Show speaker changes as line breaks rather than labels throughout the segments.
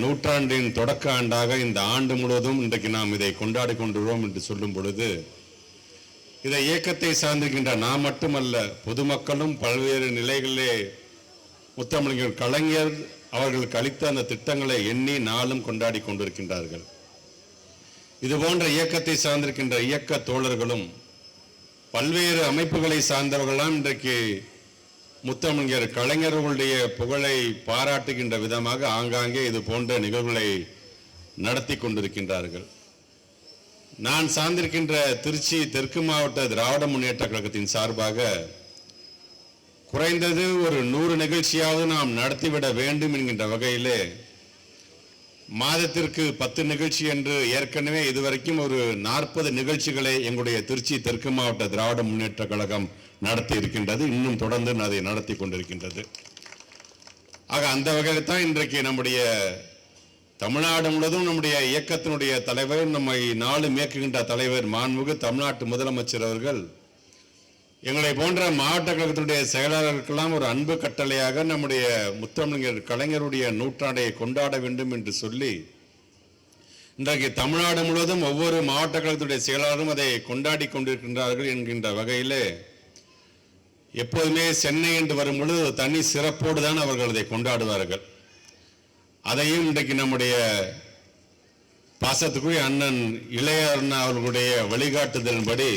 நூற்றாண்டின் தொடக்க ஆண்டாக இந்த ஆண்டு முழுவதும் இன்றைக்கு நாம் இதை கொண்டாடி கொண்டுள்ளோம் என்று சொல்லும் பொழுது இதை இயக்கத்தை சார்ந்திருக்கின்ற நாம் மட்டுமல்ல பொதுமக்களும் பல்வேறு நிலைகளிலே முத்தமிழர் கலைஞர் அவர்களுக்கு அளித்த அந்த திட்டங்களை எண்ணி நாளும் கொண்டாடி கொண்டிருக்கின்றார்கள். இது போன்ற இயக்கத்தை சார்ந்திருக்கின்ற இயக்க தோழர்களும் பல்வேறு அமைப்புகளை சார்ந்தவர்களாம் இன்றைக்கு முத்தமிழர் கலைஞர்களுடைய புகழை பாராட்டுகின்ற விதமாக ஆங்காங்கே இது போன்ற நிகழ்வுகளை நடத்தி கொண்டிருக்கின்றார்கள். நான் சார்ந்திருக்கின்ற திருச்சி தெற்கு மாவட்ட திராவிட முன்னேற்ற கழகத்தின் சார்பாக குறைந்தது ஒரு நூறு நிகழ்ச்சியாவது நாம் நடத்திவிட வேண்டும் என்கின்ற வகையிலே மாதத்திற்கு பத்து நிகழ்ச்சி என்று ஏற்கனவே இதுவரைக்கும் ஒரு நாற்பது நிகழ்ச்சிகளை எங்களுடைய திருச்சி தெற்கு மாவட்ட திராவிட முன்னேற்ற கழகம் நடத்தி இருக்கின்றது இன்னும் தொடர்ந்து அதை நடத்தி கொண்டிருக்கின்றது. ஆக அந்த வகையில் தான் இன்றைக்கு நம்முடைய தமிழ்நாடு முழுவதும் நம்முடைய இயக்கத்தினுடைய தலைவர் நம்மை நாடு மேற்குகின்ற தலைவர் மாண்புமிகு தமிழ்நாட்டு முதலமைச்சர் அவர்கள் எங்களை போன்ற மாவட்ட கழகத்தினுடைய செயலாளர்களுக்கெல்லாம் ஒரு அன்பு கட்டளையாக நம்முடைய முத்தமிழர் கலைஞருடைய நூற்றாண்டை கொண்டாட வேண்டும் என்று சொல்லி இன்றைக்கு தமிழ்நாடு முழுவதும் ஒவ்வொரு மாவட்ட கழகத்துடைய செயலாளரும் அதை கொண்டாடி கொண்டிருக்கின்றார்கள் என்கின்ற வகையிலே எப்போதுமே சென்னை என்று வரும் பொழுது தனி சிறப்போடு தான் அவர்கள் அதை கொண்டாடுவார்கள். அதையும் இன்றைக்கு நம்முடைய பாசத்துக்குரிய அண்ணன் இளைய அண்ணா அவர்களுடைய வழிகாட்டுதலின்படி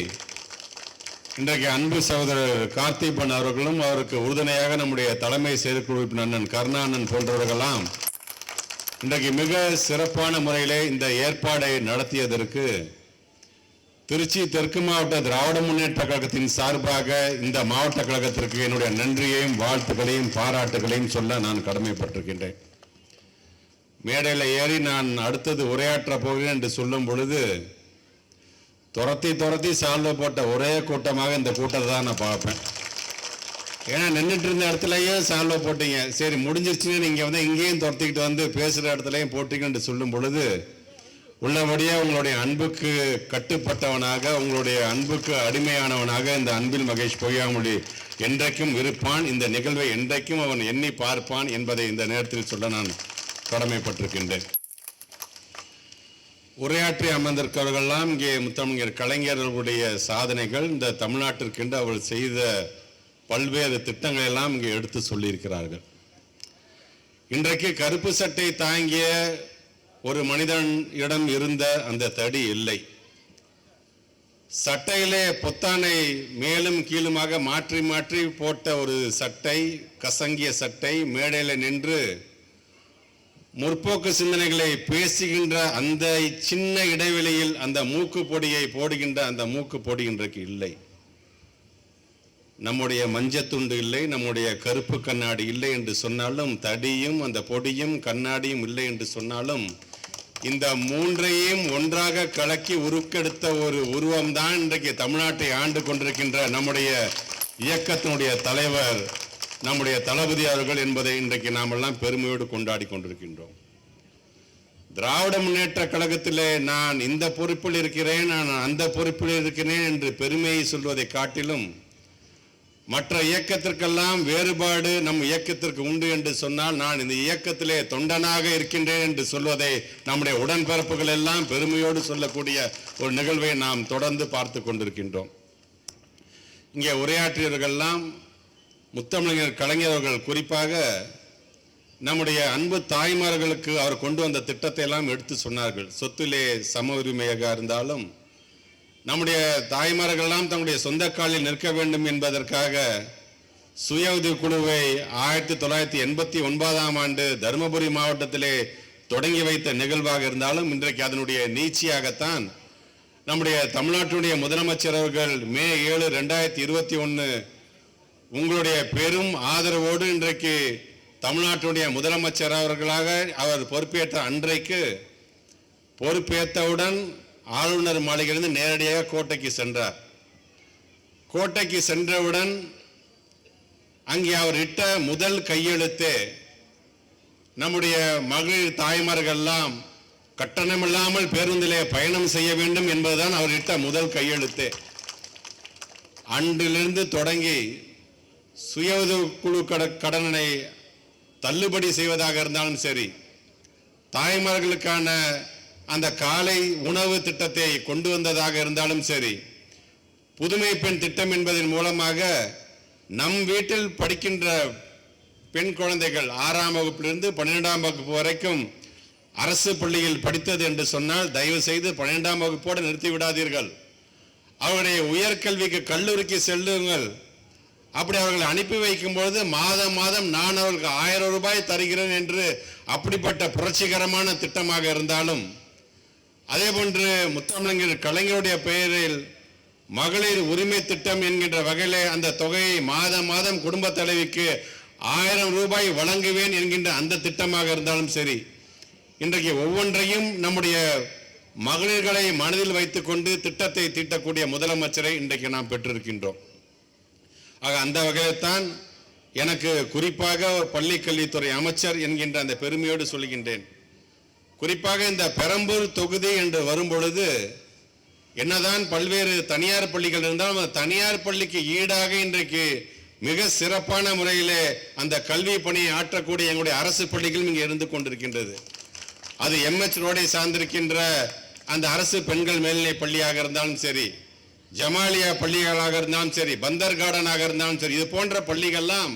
இன்றைக்கு அன்பு சகோதரர் கார்த்திபன் அவர்களும் அவருக்கு உறுதுணையாக நம்முடைய தலைமை செயற்குழு அண்ணன் கருணானன் போன்றவர்களாம் இன்றைக்கு மிக சிறப்பான முறையிலே இந்த ஏற்பாடை நடத்தியதற்கு திருச்சி தெற்கு மாவட்ட திராவிட முன்னேற்ற கழகத்தின் சார்பாக இந்த மாவட்ட கழகத்திற்கு என்னுடைய நன்றியையும் வாழ்த்துக்களையும் பாராட்டுகளையும் சொல்ல நான் கடமைப்பட்டிருக்கின்றேன். மேடையில் ஏறி நான் அடுத்தது உரையாற்ற போகிறேன் என்று சொல்லும் பொழுது துரத்தி துரத்தி சால்வை போட்ட ஒரே கூட்டமாக இந்த கூட்டத்தை தான் நான் பார்ப்பேன். ஏன்னா நின்றுட்டு இருந்த இடத்துலையே சால்வை போட்டீங்க. சரி முடிஞ்சிருச்சுன்னு நீங்கள் வந்து இங்கேயும் துரத்திக்கிட்டு வந்து பேசுகிற இடத்துலையும் போட்டீங்கன்னு சொல்லும் பொழுது உள்ளபடியே உங்களுடைய அன்புக்கு கட்டுப்பட்டவனாக உங்களுடைய அன்புக்கு அடிமையானவனாக இந்த அன்பில் மகேஷ் பொய்யாமொழி என்றைக்கும் இருப்பான். இந்த நிகழ்வை என்றைக்கும் அவன் எண்ணி பார்ப்பான் என்பதை இந்த நேரத்தில் சொல்ல நான் கடமைப்பட்டிருக்கின்றேன். உரையாற்றி அமர்ந்திருக்கிறவர்கள்லாம் இங்கே முத்தமிழர் கலைஞர்களுடைய சாதனைகள் இந்த தமிழ்நாட்டிற்கென்று அவள் செய்த பல்வேறு திட்டங்களை எல்லாம் இங்கே எடுத்து சொல்லியிருக்கிறார்கள். இன்றைக்கு கருப்பு சட்டை தாங்கிய ஒரு மனிதன் இடம் இருந்த அந்த தடி இல்லை. சட்டையிலே பொத்தானை மேலும் கீழுமாக மாற்றி மாற்றி போட்ட ஒரு சட்டை கசங்கிய சட்டை மேடையில் நின்று முற்போக்கு சிந்தனைகளை பேசுகின்ற அந்த சின்ன இடைவெளியில் அந்த மூக்கு பொடியை போடுகின்ற அந்த மூக்கு பொடி இன்றைக்கு இல்லை. நம்முடைய மஞ்சத்துண்டு இல்லை நம்முடைய கருப்பு கண்ணாடி இல்லை என்று சொன்னாலும் தடியும் அந்த பொடியும் கண்ணாடியும் இல்லை என்று சொன்னாலும் இந்த மூன்றையும் ஒன்றாக கலக்கி உருக்கெடுத்த ஒரு உருவம் தான் இன்றைக்கு தமிழ்நாட்டை ஆண்டு கொண்டிருக்கின்ற நம்முடைய இயக்கத்தினுடைய தலைவர் நம்முடைய தளபதி அவர்கள் என்பதை இன்றைக்கு நாமெல்லாம் பெருமையோடு கொண்டாடி கொண்டிருக்கின்றோம். திராவிட முன்னேற்ற கழகத்திலே நான் இந்த பொறுப்பில் இருக்கிறேன் நான் அந்த பொறுப்பில் இருக்கிறேன் என்று பெருமையை சொல்வதை காட்டிலும் மற்ற இயக்கத்திற்கெல்லாம் வேறுபாடு நம் இயக்கத்திற்கு உண்டு என்று சொன்னால் நான் இந்த இயக்கத்திலே தொண்டனாக இருக்கின்றேன் என்று சொல்வதை நம்முடைய உடன்பிறப்புகள் எல்லாம் பெருமையோடு சொல்லக்கூடிய ஒரு நிகழ்வை நாம் தொடர்ந்து பார்த்து கொண்டிருக்கின்றோம். இங்கே உரையாற்றியவர்கள்லாம் முத்தமிழர் கலைஞர்கள் குறிப்பாக நம்முடைய அன்பு தாய்மார்களுக்கு அவர் கொண்டு வந்த திட்டத்தை எல்லாம் எடுத்து சொன்னார்கள். சொத்திலே சம உரிமையாக இருந்தாலும் நம்முடைய தாய்மார்கள்லாம் தங்களுடைய சொந்த காலில் நிற்க வேண்டும் என்பதற்காக சுய உதவி குழுவை ஆயிரத்தி தொள்ளாயிரத்தி எண்பத்தி ஒன்பதாம் ஆண்டு தருமபுரி மாவட்டத்திலே தொடங்கி வைத்த நிகழ்வாக இருந்தாலும் இன்றைக்கு அதனுடைய நீட்சியாகத்தான் நம்முடைய தமிழ்நாட்டுடைய முதலமைச்சர் அவர்கள் மே ஏழு ரெண்டாயிரத்தி இருபத்தி ஒன்று உங்களுடைய பெரும் ஆதரவோடு இன்றைக்கு தமிழ்நாட்டுடைய முதலமைச்சர் அவர்களாக அவர் பொறுப்பேற்ற அன்றைக்கு பொறுப்பேற்றவுடன் ஆளுநர் மாளிகையிலிருந்து நேரடியாக கோட்டைக்கு சென்றார். கோட்டைக்கு சென்றவுடன் அங்கே அவர் இட்ட முதல் கையெழுத்து நம்முடைய மகளிர் தாய்மார்கள்லாம் கட்டணமில்லாமல் பேருந்திலே பயணம் செய்ய வேண்டும் என்பதுதான் அவர் இட்ட முதல் கையெழுத்து. அன்றிலிருந்து தொடங்கி சுய குழு கட கடனை தள்ளுபடி செய்வதாக இருந்தாலும் சரி தாய்மார்களுக்கான அந்த காலை உணவு திட்டத்தை கொண்டு வந்ததாக இருந்தாலும் சரி புதுமை பெண் திட்டம் என்பதன் மூலமாக நம் வீட்டில் படிக்கின்ற பெண் குழந்தைகள் ஆறாம் வகுப்பிலிருந்து பன்னிரெண்டாம் வகுப்பு வரைக்கும் அரசு பள்ளியில் படித்தது என்று சொன்னால் தயவு செய்து பன்னிரெண்டாம் வகுப்போடு நிறுத்திவிடாதீர்கள் அவருடைய உயர்கல்விக்கு கல்லூரிக்கு செல்லுங்கள். அப்படி அவர்களை அனுப்பி வைக்கும் பொழுது மாதம் மாதம் நான் அவர்களுக்கு ஆயிரம் ரூபாய் தருகிறேன் என்று அப்படிப்பட்ட புரட்சிகரமான திட்டமாக இருந்தாலும் அதே போன்று முத்தமிழர் கலைஞருடைய பெயரில் மகளிர் உரிமை திட்டம் என்கின்ற வகையிலே அந்த தொகையை மாதம் மாதம் குடும்ப தலைவிக்கு ஆயிரம் ரூபாய் வழங்குவேன் என்கின்ற அந்த திட்டமாக இருந்தாலும் சரி இன்றைக்கு ஒவ்வொன்றையும் நம்முடைய மகளிர்களை மனதில் வைத்துக்கொண்டு திட்டத்தை தீட்டக்கூடிய முதலமைச்சரை இன்றைக்கு நாம் பெற்றிருக்கின்றோம். ஆக அந்த வகையில்தான் எனக்கு குறிப்பாக ஒரு பள்ளி கல்வித்துறை அமைச்சர் என்கின்ற அந்த பெருமையோடு சொல்கின்றேன். குறிப்பாக இந்த பெரம்பூர் தொகுதி என்று வரும்பொழுது என்னதான் பல்வேறு தனியார் பள்ளிகள் இருந்தாலும் தனியார் பள்ளிக்கு ஈடாக இன்றைக்கு மிக சிறப்பான முறையிலே அந்த கல்வி பணியை ஆற்றக்கூடிய எங்களுடைய அரசு பள்ளிகளும் இங்கே இருந்து கொண்டிருக்கின்றது. அது எம்எச் ரோடை சார்ந்திருக்கின்ற அந்த அரசு பெண்கள் மேல்நிலை பள்ளியாக இருந்தாலும் சரி ஜமாலியா பள்ளிகளாக இருந்தாலும் சரி பந்தர் கார்டனாக இருந்தாலும் சரி இது போன்ற பள்ளிகள்லாம்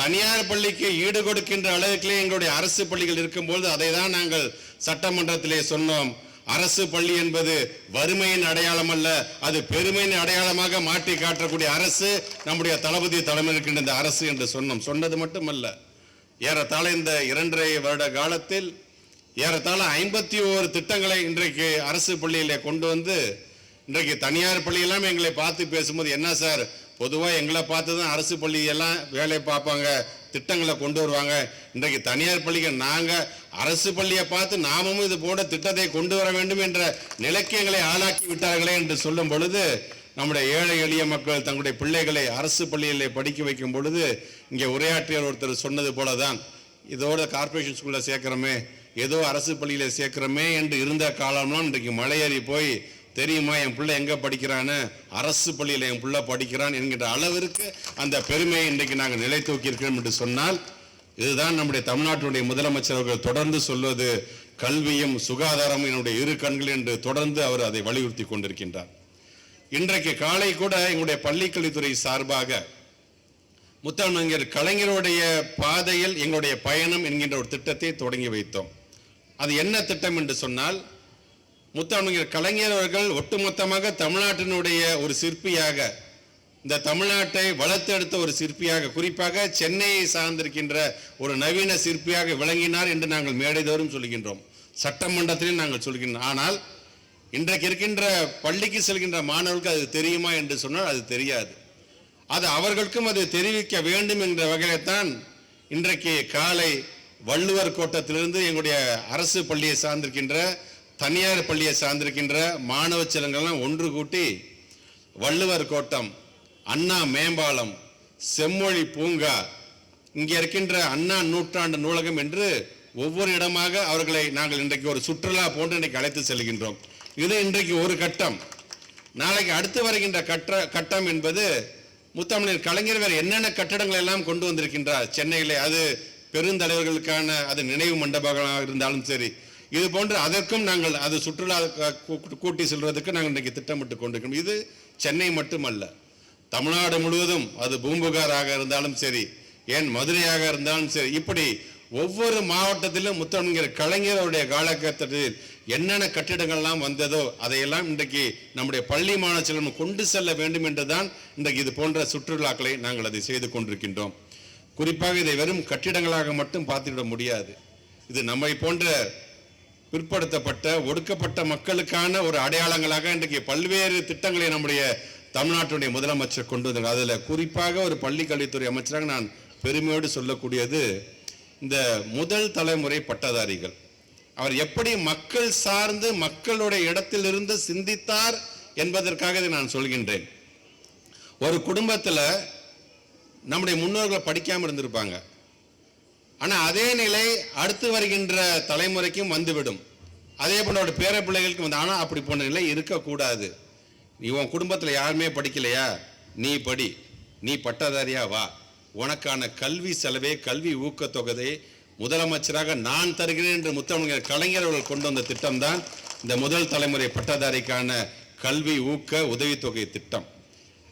தனியார் பள்ளிக்கு ஈடு கொடுக்கின்ற அளவுக்குள்ளே எங்களுடைய அரசு பள்ளிகள் இருக்கும்போது அதை தான் நாங்கள் சட்டமன்றத்திலே சொன்னோம். அரசு பள்ளி என்பது வறுமையின் அடையாளம் அல்ல அது பெருமையின் அடையாளமாக மாற்றி காட்டக்கூடிய அரசு நம்முடைய தளபதி தலைமை இருக்கின்ற இந்த அரசு என்று சொன்னோம். சொன்னது மட்டுமல்ல ஏறத்தாழ இந்த இரண்டரை வருட காலத்தில் ஏறத்தாழ ஐம்பத்தி ஓரு திட்டங்களை இன்றைக்கு அரசு பள்ளியிலே கொண்டு வந்து இன்றைக்கு தனியார் பள்ளியெல்லாம் எங்களை பார்த்து பேசும்போது என்ன சார் பொதுவாக எங்களை பார்த்து தான் அரசு பள்ளியெல்லாம் வேலை பார்ப்பாங்க திட்டங்களை கொண்டு வருவாங்க. இன்றைக்கு தனியார் பள்ளிகள் நாங்கள் அரசு பள்ளியை பார்த்து நாமும் இது போன்ற திட்டத்தை கொண்டு வர வேண்டும் என்ற நிலைக்கு எங்களை ஆளாக்கி விட்டார்களே என்று சொல்லும் பொழுது நம்முடைய ஏழை எளிய மக்கள் தங்களுடைய பிள்ளைகளை அரசு பள்ளியிலே படிக்க வைக்கும் பொழுது இங்கே உரையாற்றியர் ஒருத்தர் சொன்னது போல தான் இதோட கார்ப்பரேஷன் ஸ்கூலில் சேர்க்குறோமே ஏதோ அரசு பள்ளியில் சேர்க்குறோமே என்று இருந்த காலம்லாம் இன்றைக்கு மலையேறி போய் தெரியுமா என் பிள்ளை எங்கே படிக்கிறான்னு? அரசு பள்ளியில் என் பிள்ளை படிக்கிறான் என்கின்ற அளவிற்கு அந்த பெருமையை இன்றைக்கு நாங்கள் நிலை தூக்கியிருக்கிறோம் என்று சொன்னால் இதுதான் நம்முடைய தமிழ்நாட்டினுடைய முதலமைச்சர் அவர்கள் தொடர்ந்து சொல்வது கல்வியும் சுகாதாரமும் என்னுடைய இரு கண்கள் என்று தொடர்ந்து அவர் அதை வலியுறுத்தி கொண்டிருக்கின்றார். இன்றைக்கு காலை கூட எங்களுடைய பள்ளிக்கல்வித்துறை சார்பாக முத்தமிழர் கலைஞருடைய பாதையில் எங்களுடைய பயணம் என்கின்ற ஒரு திட்டத்தை தொடங்கி வைத்தோம். அது என்ன திட்டம் என்று சொன்னால் முத்தமிழர் கலைஞர் அவர்கள் ஒட்டுமொத்தமாக தமிழ்நாட்டினுடைய ஒரு சிற்பியாக இந்த தமிழ்நாட்டை வளர்த்தெடுத்த ஒரு சிற்பியாக குறிப்பாக சென்னையை சார்ந்திருக்கின்ற ஒரு நவீன சிற்பியாக விளங்கினார் என்று நாங்கள் மேடைதோறும் சொல்கின்றோம். சட்டமன்றத்திலும் நாங்கள் சொல்கின்றோம். ஆனால் இன்றைக்கு இருக்கின்ற பள்ளிக்கு செல்கின்ற மாணவர்களுக்கு அது தெரியுமா என்று சொன்னால் அது தெரியாது. அது அவர்களுக்கும் அது தெரிவிக்க வேண்டும் என்ற வகையில்தான் இன்றைக்கு காலை வள்ளுவர் கோட்டத்திலிருந்து எங்களுடைய அரசு பள்ளியை சார்ந்திருக்கின்ற தனியார் பள்ளியை சார்ந்திருக்கின்ற மாணவ செல்வங்கள்லாம் ஒன்று கூட்டி வள்ளுவர் கோட்டம் அண்ணா மேம்பாலம் செம்மொழி பூங்கா இங்கே இருக்கின்ற அண்ணா நூற்றாண்டு நூலகம் என்று ஒவ்வொரு இடமாக அவர்களை நாங்கள் இன்றைக்கு ஒரு சுற்றுலா போன்று இன்றைக்கு அழைத்து செல்கின்றோம். இது இன்றைக்கு ஒரு கட்டம். நாளைக்கு அடுத்து வருகின்ற கட்ட கட்டம் என்பது முத்தமிழர் கலைஞர் வேறு என்னென்ன கட்டடங்கள் எல்லாம் கொண்டு வந்திருக்கின்றார்? சென்னையில் அது பெருந்தலைவர்களுக்கான அது நினைவு மண்டபங்களாக இருந்தாலும் சரி இது போன்று அதற்கும் நாங்கள் அது சுற்றுலா கூட்டி செல்வதற்கு நாங்கள் இன்றைக்கு திட்டமிட்டு கொண்டிருக்கிறோம். இது சென்னை மட்டுமல்ல. தமிழ்நாடு முழுவதும் அது பூம்புகாராக இருந்தாலும் சரி ஏன் மதுரையாக இருந்தாலும் சரி இப்படி ஒவ்வொரு மாவட்டத்திலும் முத்தமிழர் கலைஞருடைய காலகட்டத்தில் என்னென்ன கட்டிடங்கள்லாம் வந்ததோ அதையெல்லாம் இன்றைக்கு நம்முடைய பள்ளி மாணவர்களும் கொண்டு செல்ல வேண்டும் என்றுதான் இன்றைக்கு இது போன்ற சுற்றுலாக்களை நாங்கள் அதை செய்து கொண்டிருக்கின்றோம். குறிப்பாக இதை வெறும் கட்டிடங்களாக மட்டும் பார்த்துவிட முடியாது. இது நம்மை போன்ற பிற்படுத்தப்பட்ட ஒடுக்கப்பட்ட மக்களுக்கான ஒரு அடையாளங்களாக இன்றைக்கு பல்வேறு திட்டங்களை நம்முடைய தமிழ்நாட்டுடைய முதலமைச்சர் கொண்டு வந்தாங்க அதில் குறிப்பாக ஒரு பள்ளி கல்வித்துறை அமைச்சராக நான் பெருமையோடு சொல்லக்கூடியது இந்த முதல் தலைமுறை பட்டதாரிகள். அவர் எப்படி மக்கள் சார்ந்து மக்களுடைய இடத்திலிருந்து சிந்தித்தார் என்பதற்காக இதை நான் சொல்கின்றேன். ஒரு குடும்பத்தில் நம்முடைய முன்னோர்கள் படிக்காமல் இருந்திருப்பாங்க. ஆனால் அதே நிலை அடுத்து வருகின்ற தலைமுறைக்கும் வந்துவிடும். அதே போல அவருடைய பேர பிள்ளைகளுக்கு வந்து ஆனால் அப்படி போன நிலை இருக்கக்கூடாது. நீ உன் குடும்பத்தில் யாருமே படிக்கலையா? நீ படி. நீ பட்டதாரியா வா. உனக்கான கல்வி செலவே கல்வி ஊக்கத்தொகையை முதலமைச்சராக நான் தருகிறேன் என்று முத்தமிழர் கலைஞர் அவர்கள் கொண்டு வந்த திட்டம்தான் இந்த முதல் தலைமுறை பட்டதாரிக்கான கல்வி ஊக்க உதவித்தொகை திட்டம்.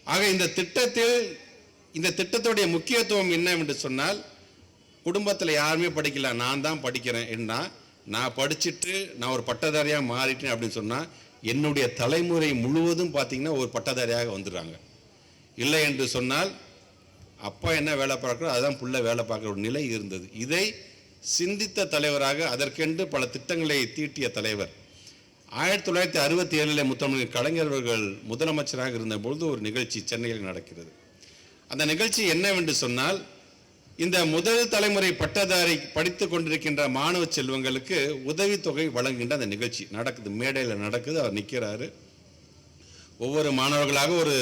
ஆக இந்த திட்டத்தில் இந்த திட்டத்துடைய முக்கியத்துவம் என்னவென்று சொன்னால் குடும்பத்தில் யாருமே படிக்கல நான் தான் படிக்கிறேன். நான் படிச்சுட்டு நான் ஒரு பட்டதாரியாக மாறிட்டேன் அப்படின்னு சொன்னால் என்னுடைய தலைமுறை முழுவதும் பார்த்திங்கன்னா ஒரு பட்டதாரியாக வந்துடுறாங்க. இல்லை என்று சொன்னால் அப்பா என்ன வேலை பார்க்குறோ அதுதான் புள்ள வேலை பார்க்குற ஒரு நிலை இருந்தது. இதை சிந்தித்த தலைவராக அதற்கென்று பல திட்டங்களை தீட்டிய தலைவர். ஆயிரத்தி தொள்ளாயிரத்தி அறுபத்தி ஏழில் முத்தமிழ் கலைஞர்கள் முதலமைச்சராக இருந்தபொழுது ஒரு நிகழ்ச்சி சென்னையில் நடக்கிறது. அந்த நிகழ்ச்சி என்னவென்று சொன்னால் இந்த முதல் தலைமுறை பட்டதாரி படித்து கொண்டிருக்கின்ற மாணவ செல்வங்களுக்கு உதவித்தொகை வழங்குகின்ற அந்த நிகழ்ச்சி நடக்குது. மேடையில் நடக்குது. அவர் நிற்கிறாரு ஒவ்வொரு மாணவர்களாக ஒரு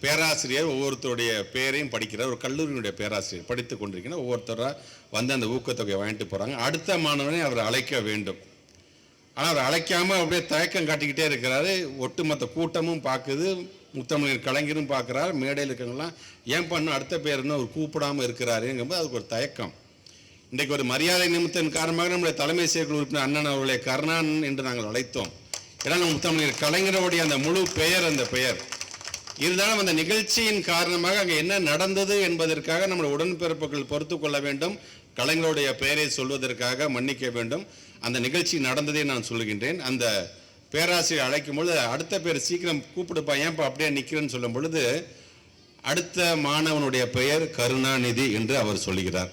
பேராசிரியர் ஒவ்வொருத்தருடைய பேரையும் படிக்கிறார். ஒரு கல்லூரியினுடைய பேராசிரியர் படித்து கொண்டிருக்கிற ஒவ்வொருத்தராக வந்து அந்த ஊக்கத்தொகையை வாங்கிட்டு போகிறாங்க அடுத்த மாணவனை அவர் அழைக்க வேண்டும். ஆனால் அவர் அழைக்காமல் அப்படியே தயக்கம் காட்டிக்கிட்டே இருக்கிறாரு. ஒட்டுமொத்த கூட்டமும் பார்க்குது. முத்தமிழர் கலைஞரும் பார்க்குறாரு மேடையில் இருக்கவங்களாம் ஏன் பண்ணும் அடுத்த பேருன்னு அவர் கூப்பிடாமல் இருக்கிறாருங்கும்போது அதுக்கு ஒரு தயக்கம். இன்றைக்கு ஒரு மரியாதை நிமித்தம் காரணமாக நம்முடைய தலைமை செயற்குழு உறுப்பினர் அண்ணன் அவர்களை கருணான் என்று நாங்கள் அழைத்தோம். ஏன்னா நம்ம முத்தமிழர் கலைஞருடைய அந்த முழு பெயர் அந்த பெயர். இருந்தாலும் அந்த நிகழ்ச்சியின் காரணமாக அங்கே என்ன நடந்தது என்பதற்காக நம்முடைய உடன்பிறப்புகள் பொறுத்து கொள்ள வேண்டும். கலைஞருடைய பெயரை சொல்வதற்காக மன்னிக்க வேண்டும். அந்த நிகழ்ச்சி நடந்ததை நான் சொல்லுகின்றேன். அந்த பேராசிரியர் அழைக்கும் பொழுது அடுத்த பேர் சீக்கிரம் கூப்பிடுப்பா ஏன்ப்பா அப்படியே நிற்கிறேன்னு சொல்லும் பொழுது அடுத்த மாணவனுடைய பெயர் கருணாநிதி என்று அவர் சொல்லுகிறார்.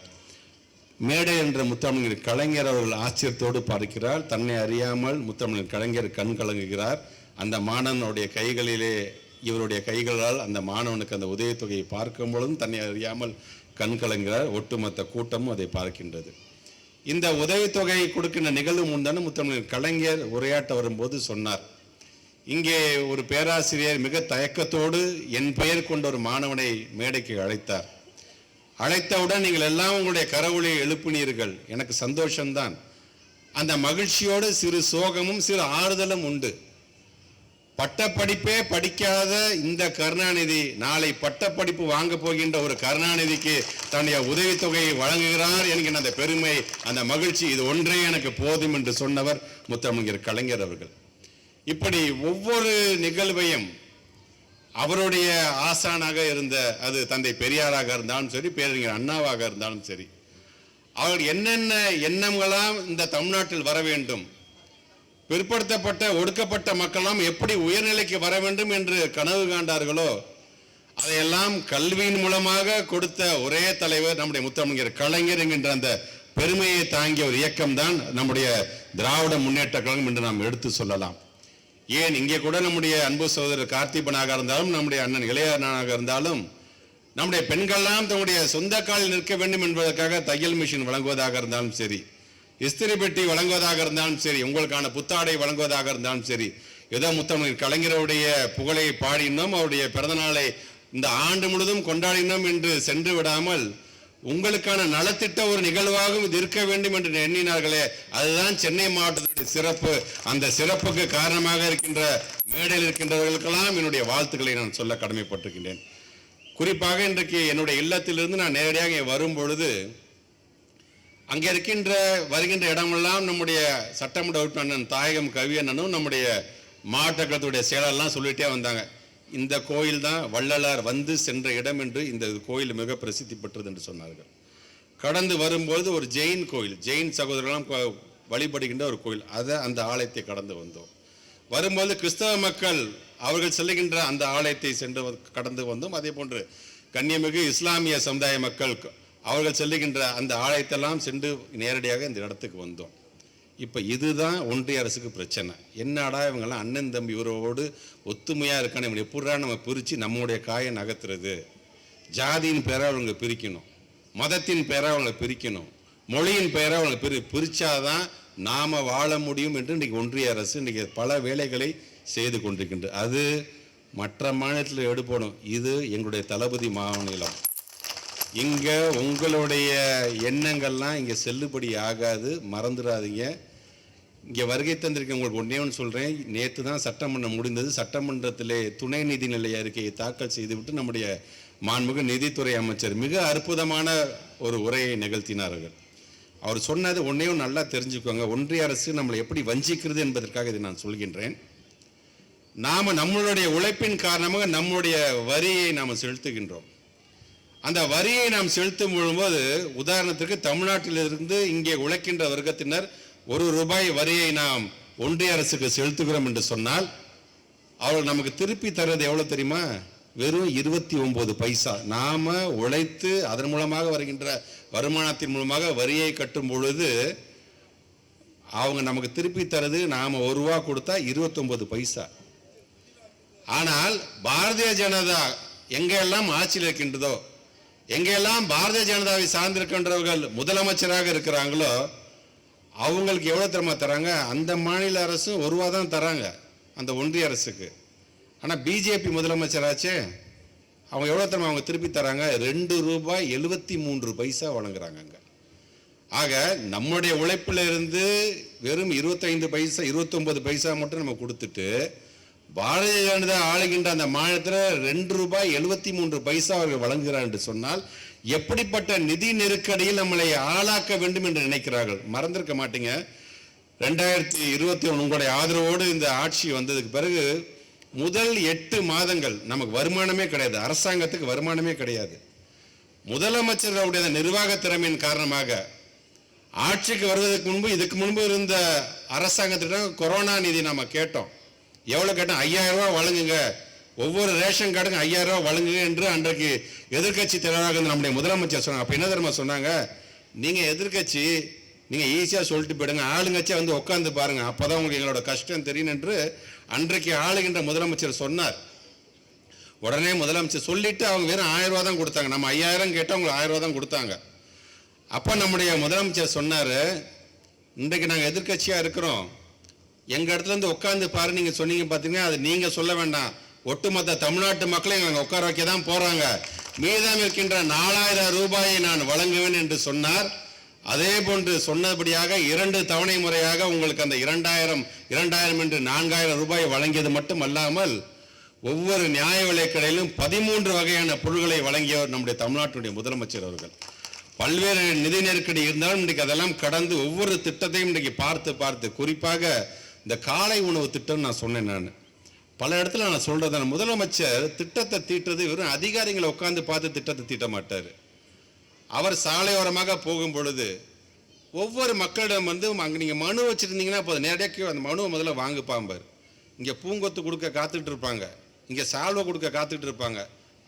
மேடை என்ற முத்தமிழர் கலைஞர் அவர்கள் ஆச்சரியத்தோடு பார்க்கிறார். தன்னை அறியாமல் முத்தமிழர் கலைஞர் கண் கலங்குகிறார். அந்த மாணவனுடைய கைகளிலே இவருடைய கைகளால் அந்த மாணவனுக்கு அந்த உதவித்தொகையை பார்க்கும் பொழுதும் தன்னை அறியாமல் கண் கலங்குகிறார். ஒட்டுமொத்த கூட்டமும் அதை பார்க்கின்றது. இந்த உதவித்தொகை கொடுக்கின்ற நிகழ்வு முன்தான முத்தமிழர் கலைஞர் உரையாட்ட வரும்போது சொன்னார். இங்கே ஒரு பேராசிரியர் மிக தயக்கத்தோடு என் பெயர் கொண்ட ஒரு மாணவனை மேடைக்கு அழைத்தார். அழைத்தவுடன் நீங்கள் எல்லாம் உங்களுடைய கரவொலியை எழுப்பினீர்கள். எனக்கு சந்தோஷம்தான். அந்த மகிழ்ச்சியோடு சிறு சோகமும் சிறு ஆறுதலும் உண்டு. பட்டப்படிப்பே படிக்காத இந்த கருணாநிதி நாளை பட்டப்படிப்பு வாங்க போகின்ற ஒரு கருணாநிதிக்கு தன்னுடைய உதவித்தொகையை வழங்குகிறார் என்கிற அந்த பெருமை அந்த மகிழ்ச்சி இது ஒன்றே எனக்கு போதும் என்று சொன்னவர் முத்தமிழர் கலைஞர் அவர்கள். இப்படி ஒவ்வொரு நிகழ்வையும் அவருடைய ஆசானாக இருந்த அது தந்தை பெரியாராக இருந்தாலும் சரி பேரறிஞர் அண்ணாவாக இருந்தாலும் சரி அவர் என்னென்ன எண்ணங்களாம் இந்த தமிழ்நாட்டில் வர வேண்டும் பிற்படுத்தப்பட்ட ஒடுக்கப்பட்ட மக்களாம் எப்படி உயர்நிலைக்கு வர வேண்டும் என்று கனவு காண்டார்களோ அதையெல்லாம் கல்வியின் மூலமாக கொடுத்த ஒரே தலைவர் நம்முடைய முத்தமிழர் கலைஞர் என்கின்ற அந்த பெருமையை தாங்கிய ஒரு இயக்கம்தான் நம்முடைய திராவிட முன்னேற்ற கழகம் என்று நாம் எடுத்து சொல்லலாம். ஏன் இங்கே கூட நம்முடைய அன்பு சகோதரர் கார்த்திபனாக இருந்தாலும் நம்முடைய அண்ணன் இளையனாக இருந்தாலும் நம்முடைய பெண்கள்லாம் தன்னுடைய சொந்த காலில் நிற்க வேண்டும் என்பதற்காக தையல் மிஷின் வழங்குவதாக இருந்தாலும் சரி இஸ்திரி பெட்டி வழங்குவதாக இருந்தாலும் சரி உங்களுக்கான புத்தாடை வழங்குவதாக இருந்தாலும் சரி ஏதோ முத்தமிழ் கலைஞருடைய புகழை பாடினோம் அவருடைய பிறந்தநாளை இந்த ஆண்டு முழுதும் கொண்டாடினோம் என்று சென்று விடாமல் உங்களுக்கான நலத்திட்ட ஒரு நிகழ்வாகவும் இது இருக்க வேண்டும் என்று எண்ணினார்களே அதுதான் சென்னை மாவட்டத்துடைய சிறப்பு. அந்த சிறப்புக்கு காரணமாக இருக்கின்ற மேடையில் இருக்கின்றவர்களுக்கெல்லாம் என்னுடைய வாழ்த்துக்களை நான் சொல்ல கடமைப்பட்டிருக்கின்றேன். குறிப்பாக இன்றைக்கு என்னுடைய இல்லத்திலிருந்து நான் நேரடியாக வரும் பொழுது அங்கே இருக்கின்ற வருகின்ற இடமெல்லாம் நம்முடைய சட்டமன்ற உறுப்பினர் தாயகம் கவியண்ணனும் நம்முடைய மாவட்ட கழகத்துடைய செயலர்லாம் வந்தாங்க. இந்த கோயில் தான் வள்ளலார் வந்து சென்ற இடம் என்று இந்த கோயில் மிக பிரசித்தி பெற்றது என்று சொன்னார்கள். கடந்து வரும்போது ஒரு ஜெயின் கோயில் ஜெயின் சகோதரர்களாம் வழிபடுகின்ற ஒரு கோயில். அதை அந்த ஆலயத்தை கடந்து வந்தோம். வரும்போது கிறிஸ்தவ மக்கள் அவர்கள் செல்லுகின்ற அந்த ஆலயத்தை சென்று கடந்து வந்தோம். அதே போன்று கண்ணியமிகு இஸ்லாமிய சமுதாய மக்கள் அவர்கள் செல்லுகின்ற அந்த ஆலயத்தெல்லாம் சென்று நேரடியாக இந்த இடத்துக்கு வந்தோம். இப்போ இதுதான் ஒன்றிய அரசுக்கு பிரச்சனை. என்னடா இவங்கெல்லாம் அண்ணன் தம்பி உறவோடு ஒத்துமையாக இருக்கான்னு இவங்க எப்படா நம்ம பிரித்து நம்முடைய காயை நகர்த்துறது? ஜாதியின் பேரை அவங்க பிரிக்கணும். மதத்தின் பேரை அவங்களை பிரிக்கணும். மொழியின் பெயரை அவங்களை பிரி பிரித்தாதான் நாம் வாழ முடியும் என்று இன்றைக்கி ஒன்றிய அரசு இன்றைக்கி பல வேலைகளை செய்து கொண்டிருக்கின்றது. அது மற்ற மாநிலத்தில் எடுப்படும் இது எங்களுடைய தளபதி மாநிலம். இங்கே உங்களுடைய எண்ணங்கள்லாம் இங்கே செல்லுபடி ஆகாது மறந்துடாதீங்க இங்கே வருகை தந்திருக்க உங்களுக்கு ஒன்றே ஒன்று சொல்கிறேன் நேற்று தான் சட்டமன்றம் முடிந்தது. சட்டமன்றத்திலே துணை நிதி நிலைய அறிக்கையை தாக்கல் செய்துவிட்டு நம்முடைய மாண்புமிகு நிதித்துறை அமைச்சர் மிக அற்புதமான ஒரு உரையை நிகழ்த்தினார்கள். அவர் சொன்னது ஒன்றையும் நல்லா தெரிஞ்சுக்கோங்க. ஒன்றிய அரசு நம்மளை எப்படி வஞ்சிக்கிறது என்பதற்காக இதை நான் சொல்கின்றேன். நாம் நம்மளுடைய உழைப்பின் காரணமாக நம்முடைய வரியை நாம் செலுத்துகின்றோம். அந்த வரியை நாம் செலுத்தும் பொழுது உதாரணத்திற்கு தமிழ்நாட்டிலிருந்து இங்கே உழைக்கின்ற வர்க்கத்தினர் ஒரு ரூபாய் வரியை நாம் ஒன்றிய அரசுக்கு செலுத்துகிறோம் என்று சொன்னால் அவர்கள் நமக்கு திருப்பி தர்றது எவ்வளோ தெரியுமா? வெறும் இருபத்தி ஒம்பது பைசா. நாம் உழைத்து அதன் மூலமாக வருகின்ற வருமானத்தின் மூலமாக வரியை கட்டும் பொழுது அவங்க நமக்கு திருப்பி தரது நாம் ஒரு ரூபா கொடுத்தா இருபத்தொம்பது பைசா. ஆனால் பாரதிய ஜனதா எங்கெல்லாம் ஆட்சியில் இருக்கின்றதோ எங்கெல்லாம் பாரதிய ஜனதாவை சார்ந்திருக்கின்றவர்கள் முதலமைச்சராக இருக்கிறாங்களோ அவங்களுக்கு எவ்வளோ திறமை தராங்க? அந்த மாநில அரசும் ஒரு ரூபா தான் தராங்க அந்த ஒன்றிய அரசுக்கு. ஆனால் பிஜேபி முதலமைச்சராச்சே அவங்க எவ்வளோ திறமை அவங்க திருப்பி தராங்க? ரெண்டு ரூபாய் எழுபத்தி மூன்று பைசா வழங்குறாங்க அங்கே. ஆக நம்முடைய உழைப்பில் இருந்து வெறும் இருபத்தைந்து பைசா இருபத்தொம்பது பைசா மட்டும் நம்ம கொடுத்துட்டு பாரதிய ஜனதா ஆளுகின்ற அந்த மாநிலத்தில் ரெண்டு ரூபாய் எழுபத்தி மூன்று பைசா அவர்கள் வழங்குகிறார் என்று சொன்னால் எப்படிப்பட்ட நிதி நெருக்கடியில் நம்மளை ஆளாக்க வேண்டும் என்று நினைக்கிறார்கள்? மறந்திருக்க மாட்டீங்க. ரெண்டாயிரத்தி இருபத்தி ஒன்று உங்களுடைய ஆதரவோடு இந்த ஆட்சி வந்ததுக்கு பிறகு முதல் எட்டு மாதங்கள் நமக்கு வருமானமே கிடையாது. அரசாங்கத்துக்கு வருமானமே கிடையாது. முதலமைச்சர்களுடைய நிர்வாக திறமையின் காரணமாக ஆட்சிக்கு வருவதற்கு முன்பு இதுக்கு முன்பு இருந்த அரசாங்கத்திடம் கொரோனா நிதி நம்ம கேட்டோம். எவ்வளோ கேட்டால் ஐயாயிரம் ரூபா வழங்குங்க. ஒவ்வொரு ரேஷன் கார்டுக்கும் ஐயாயிரம் ரூபா வழங்குங்க என்று அன்றைக்கு எதிர்க்கட்சி தலைவராக இருந்த நம்முடைய முதலமைச்சர் சொன்னாங்க. அப்போ என்ன தெரியுமா சொன்னாங்க? நீங்கள் எதிர்க்கட்சி நீங்கள் ஈஸியாக சொல்லிட்டு போயிடுங்க. ஆளுங்கட்சியாக வந்து உட்காந்து பாருங்க. அப்பதான் உங்களுக்கு எங்களோட கஷ்டம் தெரியும் என்று அன்றைக்கு ஆளுகின்ற முதலமைச்சர் சொன்னார். உடனே முதலமைச்சர் சொல்லிவிட்டு அவங்க வெறும் ஆயிரம் தான் கொடுத்தாங்க. நம்ம ஐயாயிரம் கேட்டால் அவங்களுக்கு ஆயிரம் தான் கொடுத்தாங்க. அப்போ நம்முடைய முதலமைச்சர் சொன்னார் இன்றைக்கு நாங்கள் எதிர்கட்சியாக இருக்கிறோம். எங்கள் இடத்துல இருந்து உட்காந்து பாரு நீங்கள் சொன்னீங்க பார்த்தீங்கன்னா அது நீங்கள் சொல்ல வேண்டாம். ஒட்டுமொத்த தமிழ்நாட்டு மக்களையும் எங்களை உட்கார வைக்க தான் போகிறாங்க மீதம் இருக்கின்ற நாலாயிரம் ரூபாயை நான் வழங்குவேன் என்று சொன்னார். அதே போன்று சொன்னபடியாக இரண்டு தவணை முறையாக உங்களுக்கு அந்த இரண்டாயிரம் இரண்டாயிரம் என்று நான்காயிரம் ரூபாய் வழங்கியது மட்டும் அல்லாமல் ஒவ்வொரு நியாய விலைக்கடையிலும் பதிமூன்று வகையான பொருள்களை வழங்கியவர் நம்முடைய தமிழ்நாட்டுடைய முதலமைச்சர் அவர்கள். பல்வேறு நிதி நெருக்கடி இருந்தாலும் இன்றைக்கு அதெல்லாம் கடந்து ஒவ்வொரு திட்டத்தையும் இன்றைக்கு பார்த்து பார்த்து குறிப்பாக இந்த காலை உணவு திட்டம் நான் சொன்னேன் நான். பல இடத்துல நான் சொல்றேன் முதலமைச்சர் திட்டத்தை தீட்டுறது வெறும் அதிகாரிகளை உட்காந்து பார்த்து திட்டத்தை தீட்ட மாட்டார். அவர் சாலையோரமாக போகும் பொழுது ஒவ்வொரு மக்களிடம் வந்து அங்கே நீங்கள் மனு வச்சுருந்தீங்கன்னா அப்போ நேரடியாக அந்த மனுவை முதல்ல வாங்குப்பாம்பார். இங்கே பூங்கொத்து கொடுக்க காத்துட்டு இருப்பாங்க. இங்கே சால்வை கொடுக்க காத்துட்டு இருப்பாங்க.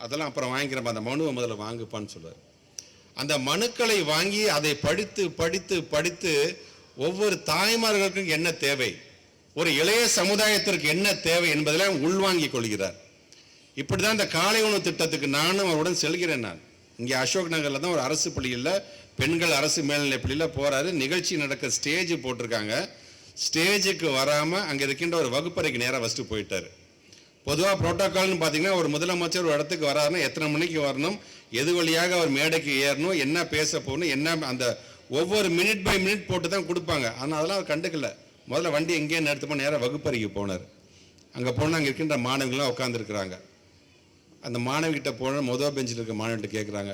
அதெல்லாம் அப்புறம் வாங்கிக்கிறப்ப அந்த மனுவை முதல்ல வாங்குப்பான்னு சொல்லுவார். அந்த மனுக்களை வாங்கி அதை படித்து படித்து படித்து ஒவ்வொரு தாய்மார்களுக்கும் என்ன தேவை? ஒரு இளைய சமுதாயத்திற்கு என்ன தேவை என்பதெல்லாம் உள்வாங்கிக் கொள்கிறார். இப்படி தான் இந்த காலை உணவு திட்டத்துக்கு நானும் அவருடன் செல்கிறேன் நான். இங்கே அசோக் நகரில் தான் ஒரு அரசு பள்ளியில் பெண்கள் அரசு மேல்நிலை பள்ளியில் போகிறாரு நிகழ்ச்சி நடக்க ஸ்டேஜ் போட்டிருக்காங்க. ஸ்டேஜுக்கு வராமல் அங்கே இருக்கின்ற ஒரு வகுப்பறைக்கு நேராக வச்சுட்டு போயிட்டார். பொதுவாக ப்ரோட்டோக்கால்னு பார்த்தீங்கன்னா ஒரு முதலமைச்சர் ஒரு இடத்துக்கு வராருன்னா எத்தனை மணிக்கு வரணும்? எது வழியாக அவர் மேடைக்கு ஏறணும்? என்ன பேச போகணும்? என்ன அந்த ஒவ்வொரு மினிட் பை மினிட் போட்டு தான் கொடுப்பாங்க. ஆனால் அதெல்லாம் அவர் கண்டுக்கலை. முதல்ல வண்டி எங்கேயே நிறுத்தப்போ நேராக வகுப்பறைக்கு போனார். அங்கே போனால் அங்கே இருக்கின்ற மாணவிகள்லாம் உட்காந்துருக்குறாங்க அந்த மாணவிகிட்ட போன முதல் பெஞ்சில் இருக்க மாணவிகிட்ட கேட்குறாங்க